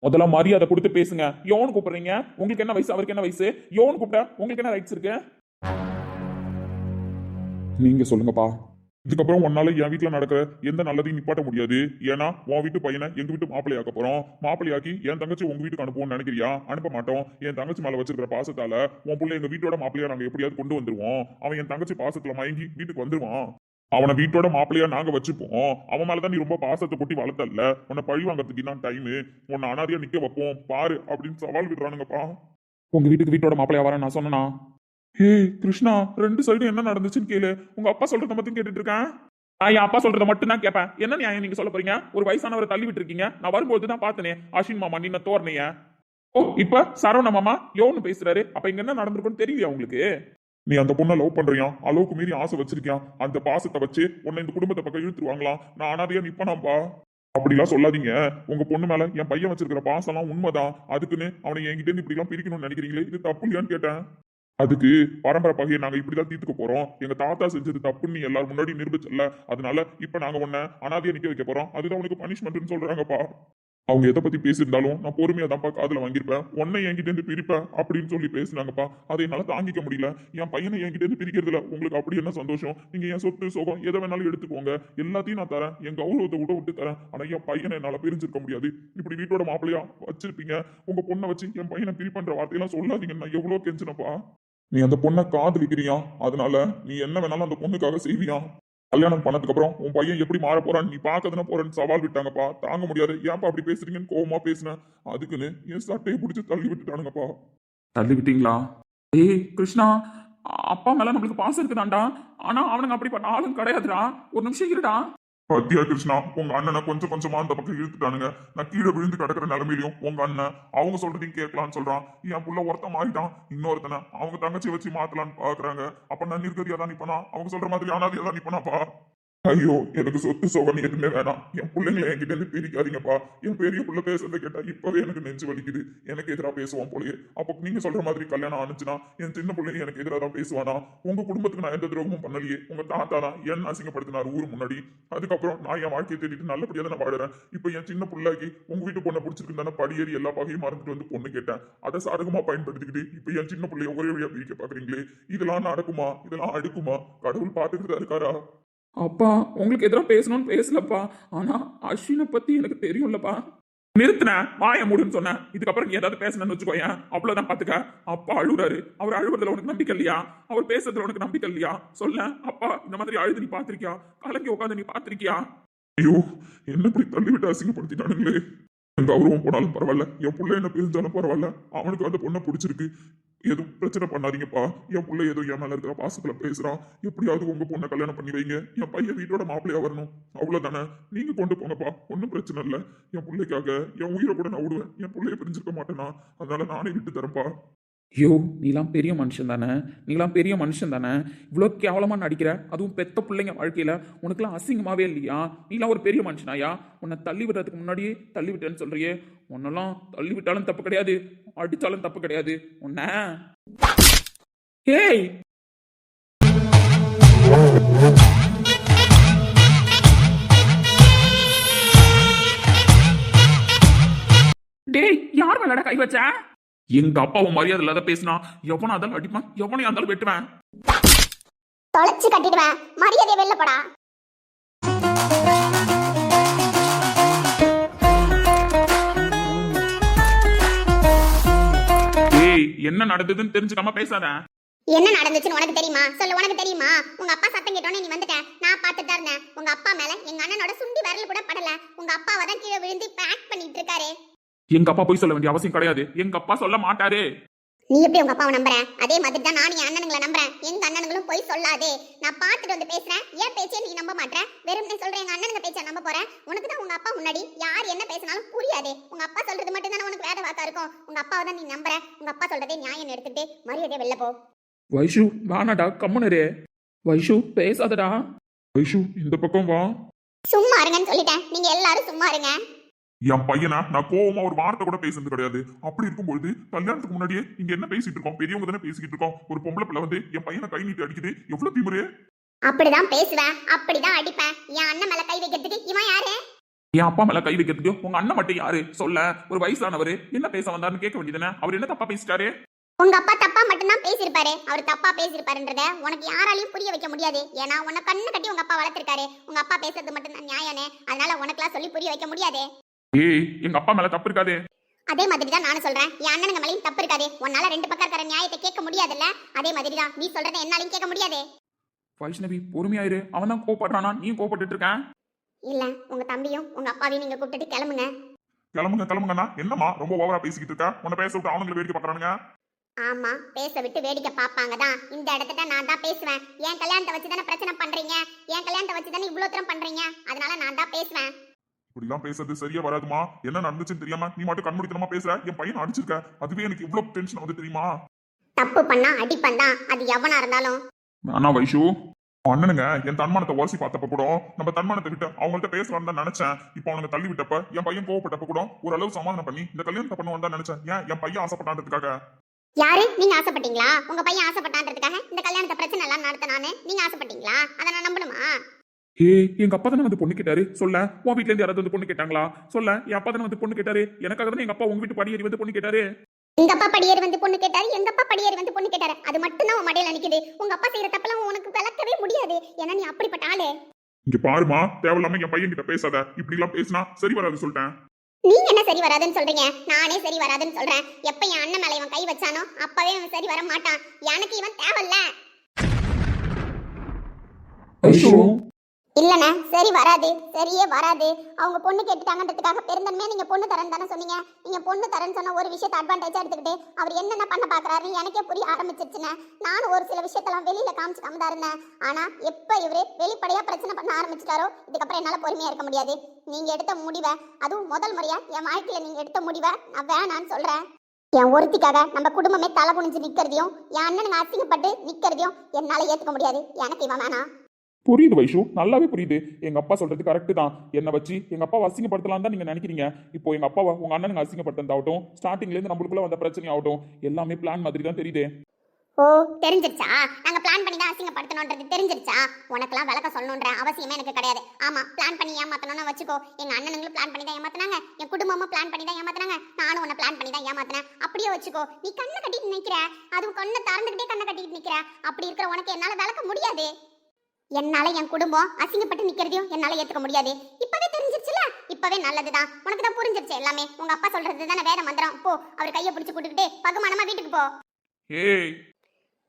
Speaker 2: முதல்ல மரியாதை கொடுத்து பேசுங்க. யோன்னு கூப்பிடுறீங்க? உங்களுக்கு என்ன வயசு? அவருக்கு என்ன வயசு? யோன்னு கூப்பிட்டா உங்களுக்கு என்ன ரைட்ஸ் இருக்கு?
Speaker 5: நீங்க சொல்லுங்கப்பா. இதுக்கப்புறம் உன்னால என் வீட்டுல நடக்கிற எந்த நல்லதையும் நிப்பாட்ட முடியாது. ஏன்னா உன் வீட்டு பையனை எங்க வீட்டு மாப்பிள்ளையாக்க போறோம். மாப்பிள்ளையாக்கி என் தங்கச்சி உங்க வீட்டுக்கு அனுப்புவோம்னு நினைக்கிறியா? அனுப்ப மாட்டோம். என் தங்கச்சி மேல வச்சிருக்கிற பாசத்தால உன் பிள்ளை எங்க வீட்டோட மாப்பிள்ளையா நாங்க எப்படியாவது கொண்டு வந்துருவோம். அவன் என் தங்கச்சி பாசத்துல மயங்கி வீட்டுக்கு வந்துருவான். அவனை வீட்டோட மாப்பிள்ளையா நாங்க வச்சுப்போம். அவன் மேலதான் நீ ரொம்ப பாசத்தை கொட்டி வளர்த்தல்ல. உன்னை பழி வாங்கறதுக்கு தான் டைம் உன்னை அனாதையா நிக்க வைப்போம். பாரு அப்படின்னு சவால் விடுறானுங்கப்பா.
Speaker 2: உங்க வீட்டுக்கு வீட்டோட மாப்பிள்ளையா வரேன் நான் சொன்னா
Speaker 5: ஏய் கிருஷ்ணா ரெண்டு சைடும் என்ன நடந்துச்சுன்னு கேளு. உங்க அப்பா சொல்றத மட்டும் கேட்டுட்டு இருக்கேன்.
Speaker 2: நான் என் அப்பா சொல்றத மட்டும் தான் கேட்பேன். என்ன நியாயம் நீங்க சொல்ல போறீங்க? ஒரு வயசானவரை தள்ளி விட்டுருக்கீங்க. நான் வரும்போது தான் பார்த்தனே அஸ்வின் மாமா நின்ன தோரணைய. ஓ இப்ப சரவண மாமா யோன்னு பேசுறாரு. அப்ப இங்க என்ன நடந்திருக்குன்னு தெரியலையா உங்களுக்கு?
Speaker 5: நீ அந்த பொண்ணை லவ் பண்றியா? அளவுக்கு மீறி ஆசை வச்சிருக்கியான் அந்த பாசத்தை வச்சு உன்னை இந்த குடும்பத்தை பக்கம் இழுத்துருவாங்களாம் நான் அனாதையா நிப்பனாம்பா அப்படிலாம் சொல்லாதீங்க. உங்க பொண்ணு மேல என் பையன் வச்சிருக்கிற பாசம்லாம் உண்மைதான். அதுக்குன்னு அவனை என்கிட்ட இருந்து இப்படி எல்லாம் பிரிக்கணும்னு நினைக்கிறீங்களே? இது தப்பு இல்லையான்னு கேட்டேன். அதுக்கு பரம்பரை பகையை நாங்க இப்படிதான் தீர்த்துக்க போறோம். எங்க தாத்தா செஞ்சது தப்புன்னு நீ எல்லாரும் முன்னாடி நிரூபிச்சல அதனால இப்ப நாங்க உன்னை அனாதையா நிக்க வைக்க போறோம். அதுதான் உனக்கு பனிஷ்மெண்ட்னு சொல்றாங்கப்பா. அவங்க எதை பத்தி பேசியிருந்தாலும் நான் பொறுமையா தான்ப்பா காதுல வாங்கியிருப்பேன். உன்னை என்கிட்ட இருந்து பிரிப்பேன் அப்படின்னு சொல்லி பேசுனாங்கப்பா. அதை என்னால தாங்கிக்க முடியல. என் பையனை என்கிட்ட இருந்து பிரிக்கிறதுல உங்களுக்கு அப்படி என்ன சந்தோஷம்? நீங்க என் சொத்து சுகம் எதை வேணாலும் எடுத்துக்கோங்க. எல்லாத்தையும் நான் தரேன். என் கௌரவத்தை கூட விட்டு தரேன். ஆனா என் பையனை என்னால பிரிஞ்சிருக்க முடியாது. இப்படி வீட்டோட மாப்பிள்ளையா வச்சிருப்பீங்க. உங்க பொண்ணை வச்சு என் பையனை பிரிப்பன்ற வார்த்தையெல்லாம் சொல்லாதீங்க நான் எவ்வளவு கெஞ்சினப்பா நீ அந்த பொண்ணை காதலிக்கிறியா? அதனால நீ என்ன வேணாலும் அந்த பொண்ணுக்காக செய்வியா? கல்யாணம் பண்ணதுக்கு அப்புறம் உன் பையன் எப்படி மாற போறான்னு நீ பார்க்கதானே போறேன்னு சவால் விட்டாங்கப்பா. தாங்க முடியாது. ஏன்ப்பா அப்படி பேசுறீங்கன்னு கோவமா பேசினேன் அதுக்குன்னு என் சட்டையை பிடிச்சி தள்ளி விட்டுட்டானுங்கப்பா.
Speaker 2: தள்ளி விட்டீங்களா? ஏய் கிருஷ்ணா அப்பா மேல நம்மளுக்கு பாசம் இருக்குதாண்டா? ஆனா அவனுங்க அப்படி பண்ண ஆளும் கிடையாதுடா. ஒரு நிமிஷம் இருடா.
Speaker 5: பத்தியா கிருஷ்ணா உங்க அண்ணனை கொஞ்சம் கொஞ்சமா அந்த பக்கம் இழுத்துட்டானுங்க. நான் கீழே விழுந்து கிடக்குற நிலைமையிலையும் உங்க அண்ணன் அவங்க சொல்றதையும் கேட்கலான்னு சொல்றான். என் புள்ள ஒருத்தன் மாறிட்டான். இன்னொருத்தனை அவங்க தங்கச்சி வச்சு மாத்தலான்னு பாக்குறாங்க. அப்ப நான் நிர்கதியா தான் நிப்பனா? அவங்க சொல்ற மாதிரி அனாதியா தான் நிப்பனாப்பா? ஐயோ எனக்கு சொத்து சோகம் எதுவுமே வேணாம். என் பிள்ளைங்களை என்கிட்ட இருந்து பிரிக்காதீங்கப்பா. என் பெரிய பிள்ளை பேசுறதை கேட்டா இப்பவே எனக்கு நெஞ்சு வலிக்குது. எனக்கு எதிராக பேசுவான் போலயே. அப்போ நீங்க சொல்ற மாதிரி கல்யாணம் ஆனிச்சுன்னா என் சின்ன பிள்ளைங்க எனக்கு எதிராக தான் பேசுவானா? உங்க குடும்பத்துக்கு நான் எந்த துரோகமும் பண்ணலையே. உங்க தாத்தா தான் என்ன அசிங்கப்படுத்தினார் ஊர் முன்னாடி. அதுக்கப்புறம் நான் என் வாழ்க்கையை தேடிட்டு நல்லபடியாக தான் நான் வாழறேன். இப்போ என் சின்ன பிள்ளைக்கு உங்க வீட்டு பொண்ணை பிடிச்சிருக்கு படியேறி எல்லா பகையும் மறந்துட்டு வந்து பொண்ணு கேட்டேன். அதை சாதகமா பயன்படுத்திக்கிட்டு இப்போ என் சின்ன பிள்ளைய ஒரே வழியா பிரிக்க பாக்குறீங்களே. இதெல்லாம் நடக்குமா? இதெல்லாம் அடுக்குமா? கடவுள் பார்த்துக்கிட்டு இருக்காரா?
Speaker 2: அப்பா உங்களுக்கு எதிராக பேசணும்னு பேசலப்பா. ஆனா அஸ்வினை பத்தி எனக்கு தெரியும்லப்பா. நிறுத்தினேன் வாய மூடுன்னு சொன்னேன் இதுக்கப்புறம் நீ ஏதாவது பேசணும்னு வச்சுக்கோயேன் அவ்வளவுதான் பாத்துக்க. அப்பா அழுகுறாரு அவர் அழுகுறதுல உனக்கு நம்பிக்கை இல்லையா? அவர் பேசுறதுல உனக்கு நம்பிக்கை இல்லையா? சொல்ல அப்பா இந்த மாதிரி அழுது நீ பாத்திருக்கியா? கலங்கி உட்காந்து நீ பாத்திருக்கியா?
Speaker 5: ஐயோ என்ன இப்படி தள்ளிவிட்டு அசிங்கப்படுத்திட்டானுங்களே. கௌரவம் போனாலும் பரவாயில்ல. என் பிள்ளை என்ன பிரிஞ்சாலும் பரவாயில்ல. அவனுக்கு அந்த பொண்ணை பிடிச்சிருக்கு. எதுவும் பிரச்சனை பண்ணாதீங்கப்பா. என் பிள்ளை ஏதோ என் மேல இருக்கிற பாசத்துல பேசுறான். எப்படியாவது உங்க பொண்ணை கல்யாணம் பண்ணி வைங்க. என் பையன் வீட்டோட மாப்பிள்ளையா வரணும். அவ்வளவுதானே? நீங்க கொண்டு போங்கப்பா. ஒன்றும் பிரச்சனை இல்லை. என் பிள்ளைக்காக என் உயிரை கூட நான் விடுவேன். என் பிள்ளைய பிரிஞ்சிருக்க மாட்டேனா? அதனால நானே விட்டு தரேன்ப்பா
Speaker 2: ஐயோ நீலாம் பெரிய மனுஷன் தானே? நீலாம் பெரிய மனுஷன் தானே? இவ்வளோ கேவலமாக நடிக்கிற அதுவும் பெத்த பிள்ளைங்க வாழ்க்கையில உனக்குலாம் அசிங்கமாவே இல்லையா? நீலாம் ஒரு பெரிய மனுஷனாயா? உன்னை தள்ளி விடுறதுக்கு முன்னாடியே தள்ளி விட்டேன்னு சொல்றியே. உன்னெல்லாம் தள்ளி விட்டாலும் தப்பு கிடையாது. அடித்தாலும் தப்பு கிடையாது. உன்ன. ஏய்! டேய் யார் மேலடா கை வச்சேன் எங்க அப்பாவும் மரியாதை இல்லாத பேசினா எவனா இருந்தாலும் அடிப்பான்? எவனையா இருந்தாலும் வெட்டுவேன்.
Speaker 3: தொலைச்சு கட்டிடுவேன். மரியாதை வெளில போடா.
Speaker 2: ஏய் என்ன நடந்ததுன்னு தெரிஞ்சுக்காம பேசாத.
Speaker 3: என்ன நடந்துச்சுன்னு உனக்கு தெரியுமா? சொல்லு உனக்கு தெரியுமா? உங்க அப்பா சத்தம் கேட்டோன்னே நீ வந்துட்ட நான் பார்த்துட்டு தான் இருந்தேன். உங்க அப்பா மேல எங்க அண்ணனோட சுண்டி விரல் கூட படல. உங்க அப்பாவை தான் கீழே விழுந்து பேக் பண்ணிட்டு இருக்காரு.
Speaker 2: எங்க அப்பா போய் சொல்ல வேண்டிய அவசியம் கிடையாது. எங்க அப்பா சொல்ல மாட்டாரு.
Speaker 3: நீ எப்படி உங்க அப்பாவை நம்புற? அதே மாதிரி தான் நானும் என் அண்ணனுங்களை நம்புறேன். எங்க அண்ணனுங்களும் போய் சொல்லாதே. நான் பார்த்துட்டு வந்து பேசுறேன். ஏன் பேச்சே நீ நம்ப மாட்டேன் வெறும் சொல்றேன் எங்க அண்ணனுங்க பேச்சை நம்ப போறேன் உனக்கு தான் உங்க அப்பா முன்னாடி யார் என்ன பேசினாலும் புரியாதே. உங்க அப்பா சொல்றது மட்டும் தானே உனக்கு வேத வாக்கா இருக்கும். உங்க அப்பாவை தான் நீ நம்புற. உங்க அப்பா சொல்றதே நியாயம் எடுத்துட்டு மரியாதை வெளில போ.
Speaker 2: வைஷு வேணாடா கம்முனரு.
Speaker 6: வைஷு பேசாதடா.
Speaker 5: வைஷு இந்த பக்கம் வா.
Speaker 3: சும்மா இருங்கன்னு சொல்லிட்டேன். நீங்க எல்லாரும் சும்மா இருங்க.
Speaker 5: என் பையனா நான் கோவமா ஒரு வார்த்தை கூட பேசுனது கிடையாது. அப்படி இருக்கும்பொழுது கல்யாணத்துக்கு முன்னாடியே இங்க என்ன பேசிட்டு இருக்கோம்? பெரியவங்க தானே பேசிக்கிட்டு இருக்கோம். ஒரு பொம்பளை பிள்ளை வந்து என் பையனை கை நீட்டி அடிக்குது. எவ்வளவு திமிரு?
Speaker 3: அப்படிதான் பேசுவேன் அப்படிதான் அடிப்பேன் என் அண்ணன் மேல கை வைக்கிறதுக்கு இவன் யாரு?
Speaker 2: என் அப்பா மேல கை வைக்கிறதுக்கு உங்க அண்ணன் மட்டும் யாரு? சொல்ல. ஒரு வயசானவர். என்ன பேச வந்தாருன்னு கேட்க வேண்டியதுதானே? அவர் என்ன தப்பா பேசிட்டாரு?
Speaker 3: உங்க அப்பா தப்பா மட்டும்தான் பேசியிருப்பாரு. அவர் தப்பா பேசியிருப்பாருன்றத உனக்கு யாராலையும் புரிய வைக்க முடியாது. ஏன்னா உன்னை கண்ணு கட்டி உங்க அப்பா வளர்த்திருக்காரு. உங்க அப்பா பேசுறது மட்டும்தான் நியாயனே அதனால உனக்கெல்லாம் சொல்லி புரிய வைக்க முடியாது.
Speaker 2: ஏய் எங்க அப்பா மேல தப்பு இருக்காதே.
Speaker 3: அதே மாதிரி தான் நானும் சொல்றேன். என் அண்ணனுங்க மேலேயும் தப்பு இருக்காது. உன்னால ரெண்டு பக்கம் இருக்கிற நியாயத்தை கேட்க முடியாதுல்ல? அதே மாதிரி தான். நீ சொல்றதை என்னாலையும் கேட்க முடியாது.
Speaker 2: வைஷ்ணவி பொறுமையாயிரு. அவன் தான் கோவப்படுறானா? நீயும் கோவப்பட்டுட்டு இருக்கேன்
Speaker 3: இல்ல உங்க தம்பியும் உங்க அப்பாவையும் நீங்க கூப்பிட்டுட்டு கிளம்புங்க.
Speaker 5: கிளம்புங்க கிளம்புங்கண்ணா. என்னம்மா? ரொம்ப ஓவரா பேசிக்கிட்டு இருக்கா? உன்னை பேச விட்டு அவனுங்களை வேடிக்கை பாக்குறானுங்க
Speaker 3: ஆமா பேச விட்டு வேடிக்கை பார்ப்பாங்க தான். இந்த இடத்துல நான் தான் பேசுவேன். என் கல்யாணத்தை வச்சு தானே பிரச்சனை பண்றீங்க? என் கல்யாணத்தை வச்சு தானே இவ்வளவு தூரம் பண்றீங்க? அதனால நான் தான் பேசுவேன்.
Speaker 5: இப்படிலாம் பேசுறது சரியா வராதுமா? என்ன நடந்துச்சுன்னு தெரியாம நீ மட்டும் கண்மூடித்தனமா பேசுற? என் பையன் அடிச்சிருக்க. அதுவே எனக்கு இவ்வளவு டென்ஷன் வந்து தெரியுமா?
Speaker 3: தப்பு பண்ணா அடிப்பேன் தான் அது எவனா இருந்தாலும்.
Speaker 2: ஆனா வைஷு?
Speaker 5: அண்ணனுங்க என் தன்மானத்தை உரசி பார்த்தப்ப கூட நம்ம தன்மானத்தை விட்டு அவங்கள்ட்ட பேசலாம்னு தான் நினைச்சேன். இப்போ அவனுங்க தள்ளி விட்டப்ப என் பையன் கோவப்பட்டப்ப கூட ஓரளவு சமாதானம் பண்ணி இந்த கல்யாணத்தை பண்ணுவான் தான் நினைச்சேன். ஏன்? என் பையன் ஆசைப்பட்டான்றதுக்காக.
Speaker 3: யாரு? நீங்க ஆசைப்பட்டீங்களா? உங்க பையன் ஆசைப்பட்டான்றதுக்காக இந்த கல்யாணத்தை பிரச்சனை எல்லாம் நடத்தினானு நீங்க ஆசைப்பட்டீங்களா? அதை நான் நம்பணுமா?
Speaker 2: ஏய் எங்க அப்பா தானே வந்து பொண்ணு கேட்டாரு? சொல்ல உன் வீட்ல இருந்து யாராவது வந்து பொண்ணு கேட்டாங்களா? சொல்ல என் அப்பா தானே வந்து பொண்ணு கேட்டாரு? எனக்காக தானே எங்க அப்பா உங்க வீட்டு படியேறி வந்து பொண்ணு கேட்டாரு?
Speaker 3: எங்க அப்பா படியேறி வந்து பொண்ணு கேட்டாரு எங்க அப்பா படியேறி வந்து பொண்ணு கேட்டாரு. அது மட்டும் தான் உன் மடையில நிக்குது. உங்க அப்பா செய்யற தப்பெல்லாம் உனக்கு விளக்கவே முடியாது. ஏன்னா நீ அப்படிப்பட்ட ஆளு.
Speaker 5: இங்க பாருமா தேவையில்லாம என் பையன் கிட்ட பேசாத. இப்படி எல்லாம் பேசினா சரி வராது சொல்லிட்டேன்.
Speaker 3: நீங்க என்ன சரி வராதுன்னு சொல்றீங்க? நானே சரி வராதுன்னு சொல்றேன். எப்ப என் அண்ணன் மேல இவன் கை வச்சானோ அப்பவே இவன் சரி வர மாட்டான் எனக்கு இவன் தேவையில்ல.
Speaker 6: வைஷு
Speaker 3: இல்லண்ணே சரி வராது சரியே வராது. அவங்க பொண்ணு கேட்டுட்டாங்கன்றதுக்காக பெருந்தன்மையா நீங்க பொண்ணு தரேன் தானே சொன்னீங்க. நீங்க பொண்ணு தரேன்னு சொன்ன ஒரு விஷயத்தை அட்வான்டேஜா எடுத்துக்கிட்டு அவர் என்னென்ன பண்ண பாக்குறாருன்னு எனக்கே புரிய ஆரம்பிச்சிருச்சுண்ணே. நானும் ஒரு சில விஷயத்தெல்லாம் வெளியில காமிச்சிக்காம தான் இருந்தேன். ஆனா எப்ப இவரு வெளிப்படையா பிரச்சனை பண்ண ஆரம்பிச்சிட்டாரோ இதுக்கப்புறம் என்னால பொறுமையா இருக்க முடியாது. நீங்க எடுத்த முடிவை அதுவும் முதல் முறையா என் வாழ்க்கையில நீங்க எடுத்த முடிவை நான் வேணான்னு சொல்றேன். என் ஒருத்திக்காக நம்ம குடும்பமே தலை குனிஞ்சு நிற்கிறதையும் என் அண்ணனுங்க அசிங்கப்பட்டு நிற்கிறதையும் என்னால ஏற்றுக்க முடியாது. எனக்கு இவன் வேணாம்.
Speaker 2: புரியுது வைஷு? நல்லாவே புரியுது. எங்க அப்பா சொல்றது கரெக்ட் தான். என்னை வச்சு எங்க அப்பாவை அசிங்கப்படுத்தலாம் தான் நீங்க நினைக்கிறீங்க. இப்போ எங்க அப்பாவை உங்க அண்ணனுங்க அசிங்கப்படுத்ததாகட்டும் ஸ்டார்டிங்ல இருந்து நம்மளுக்குள்ள வந்த பிரச்சனை ஆகட்டும் எல்லாமே பிளான் மாதிரி தான் தெரியுது.
Speaker 3: ஓ தெரிஞ்சிருச்சா? நாங்க பிளான் பண்ணி தான் அசிங்கப்படுத்தணும்ன்றது தெரிஞ்சிருச்சா? உனக்கெல்லாம் விளக்க சொல்லணுன்ற அவசியமே எனக்கு கிடையாது. ஆமா பிளான் பண்ணி ஏமாத்தணும்னு வச்சுக்கோ. எங்க அண்ணனுங்களும் பிளான் பண்ணி தான் ஏமாத்துனாங்க. என் குடும்பமும் பிளான் பண்ணி தான் ஏமாத்துனாங்க. நானும் உன்னை பிளான் பண்ணி தான் ஏமாத்தினேன். அப்படியே வச்சுக்கோ. நீ கண்ணை கட்டிட்டு நிக்கிற. அதுவும் கண்ணை திறந்துகிட்டே கண்ணை கட்டிட்டு நிக்கிற. அப்படி இருக்கிற உனக்கு என்னால விளக்க முடியாது. என்னால என் குடும்பம் அசிங்கப்பட்டு நிக்கிறதையும் என்னால ஏத்துக்க முடியாது. இப்பவே தெரிஞ்சிருச்சுல இப்பவே நல்லதுதான். உனக்கு தான் புரிஞ்சிருச்சு எல்லாமே. உங்க அப்பா சொல்றது தானே வேத மந்திரம். போ அவர் கையை பிடிச்சு கூட்டுக்கிட்டு பகுமானமா வீட்டுக்கு போ.
Speaker 2: ஏய்.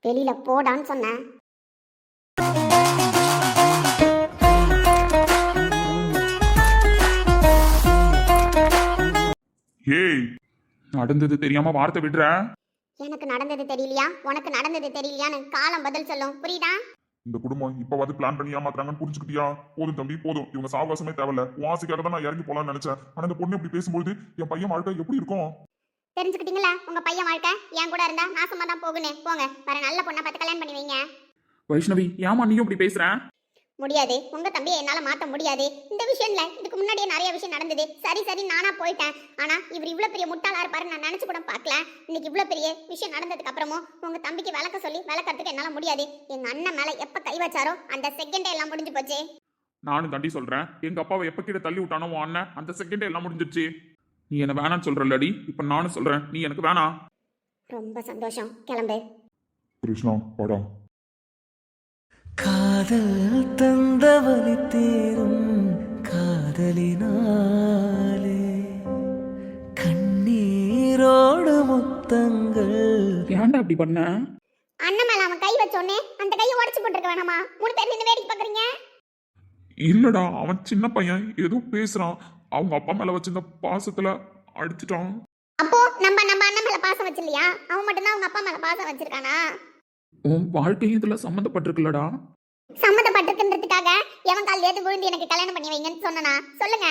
Speaker 3: வெளியில போடான்னு சொன்னேன்.
Speaker 5: ஏய்
Speaker 2: நடந்தது தெரியாம வார்த்தை விடுற
Speaker 3: எனக்கு நடந்தது தெரியலையா? உனக்கு நடந்தது தெரியலையான்னு காலம் பதில் சொல்லும். புரியுதா?
Speaker 5: இந்த குடும்பம் இப்பவாது பிளான் பண்ணி ஏமாத்துறாங்கன்னு புரிஞ்சுக்கிட்டியா? போதும் தம்பி போதும். இவங்க சாவகாசமே தேவையில்ல. உன் ஆசைக்காக தான் நான் இறங்கி போலாம்னு நினைச்சேன். ஆனா இந்த பொண்ணு இப்படி பேசும்போது என் பையன் வாழ்க்கை எப்படி இருக்கும்?
Speaker 3: தெரிஞ்சுக்கிட்டீங்களா? உங்க பையன் வாழ்க்கை? என் கூட இருந்தா நாசமா தான் போகுனே போங்க. வேற நல்ல பொண்ணை பார்த்து கல்யாணம் பண்ணி வைங்க.
Speaker 2: வைஷ்ணவி ஏமா நீயும் இப்படி பேசுற?
Speaker 3: முடியாது. உங்க தம்பியை என்னால மாத்த முடியாது. இந்த விஷயம்ல இதுக்கு முன்னாடியே நிறைய விஷயம் நடந்தது. சரி சரி நானா போயிட்டேன். ஆனா இவர் இவ்வளவு பெரிய முட்டாளா இருப்பாரு நான் நினைச்சு கூட பார்க்கல. இன்னைக்கு இவ்வளவு பெரிய விஷயம் நடந்ததுக்கு அப்புறமும் உங்க தம்பிக்கு விளக்க சொல்லி விளக்கறதுக்கு என்னால முடியாது. எங்க அண்ணன் மேல எப்ப கை வச்சாரோ அந்த செகண்டே எல்லாம் முடிஞ்சு போச்சு.
Speaker 2: நானும் தாண்டி சொல்றேன். எங்க அப்பாவை எப்ப கீழே தள்ளி விட்டானோ அண்ணன் அந்த செகண்டே எல்லாம் முடிஞ்சிருச்சு. நீ என்ன வேணாம்னு சொல்றல்லடி. இப்ப நானும் சொல்றேன். நீ எனக்கு வேணாம்.
Speaker 3: ரொம்ப சந்தோஷம். கிளம்பு.
Speaker 5: கிருஷ்ணா வாடா.
Speaker 1: காதல் தந்தவழி தேரும் காதலினாலே. கண்ணீரோடு முத்தங்கள்
Speaker 6: ஏன்டா இப்படி பண்ண?
Speaker 3: அண்ணன் மேல அவன் கை வச்சோடனே அந்த கையை உடச்சு போட்டுருக்க வேணாமா? மூணு பேர் நின்று வேடிக்கை பாக்குறீங்க?
Speaker 5: இல்லடா அவன் சின்ன பையன் ஏதோ பேசுறான். அவங்க அப்பா மேல வச்சிருந்த பாசத்துல அடிச்சிட்டான்.
Speaker 3: அப்போ நம்ம நம்ம அண்ணன் மேல பாசம் வச்சிருலையா அவன் மட்டும்தான் அவங்க அப்பா மேல பாசம் வச்சிருக்கானா?
Speaker 6: உன் வாழ்க்கையும் இதுல சம்மந்தப்பட்டிருக்குல்லடா.
Speaker 3: சம்மந்தப்பட்டிருக்குன்றதுக்காக எவன் கால் ஏத்து விழுந்து எனக்கு கல்யாணம் பண்ணி வைங்கன்னு சொன்னனா? சொல்லுங்க.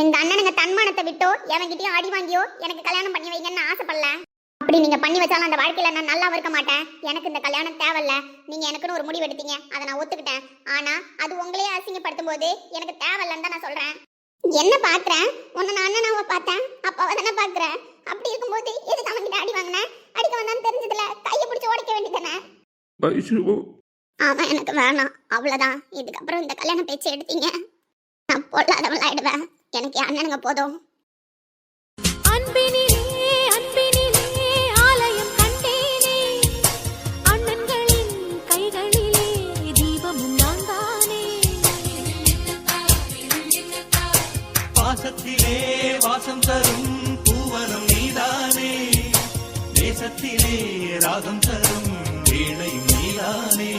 Speaker 3: எங்க அண்ணனுங்க தன்மானத்தை விட்டோ எவன்கிட்டயும் அடி வாங்கியோ எனக்கு கல்யாணம் பண்ணி வைங்கன்னு ஆசைப்படல. அப்படி நீங்க பண்ணி வச்சாலும் அந்த வாழ்க்கையில நான் நல்லா இருக்க மாட்டேன். எனக்கு இந்த கல்யாணம் தேவையில்ல. நீங்க எனக்குன்னு ஒரு முடிவு எடுத்தீங்க. அதை நான் ஒத்துக்கிட்டேன். ஆனா அது உங்களையே அசிங்கப்படுத்தும் போது எனக்கு தேவையில்லன்னு தான் நான் சொல்றேன். என்ன பாக்குறேன் உன்னை நான் அண்ணனாவை பார்த்தேன். அப்பாவை தானே பாக்குறேன் அப்படி இருக்கும்போது எதுக்கு அவன்கிட்ட அடி வாங்கினேன் அடிக்க வந்தான்னு தெரிஞ்சதுல கையை பிடிச்சி உடைக்க வேண்டியதானே
Speaker 2: வைஷு
Speaker 3: அவன் எனக்கு வேணாம். அவ்வளவுதான். இதுக்கப்புறம் இந்த கல்யாண பேச்சு எடுத்தீங்க. நான் பொல்லாதவள் ஆயிடுவேன் எனக்கு என் அண்ணனுங்க போதும்?
Speaker 4: அன்பினிலே
Speaker 1: தேசத்திலே ராகம் தரும் வேளை மீதானே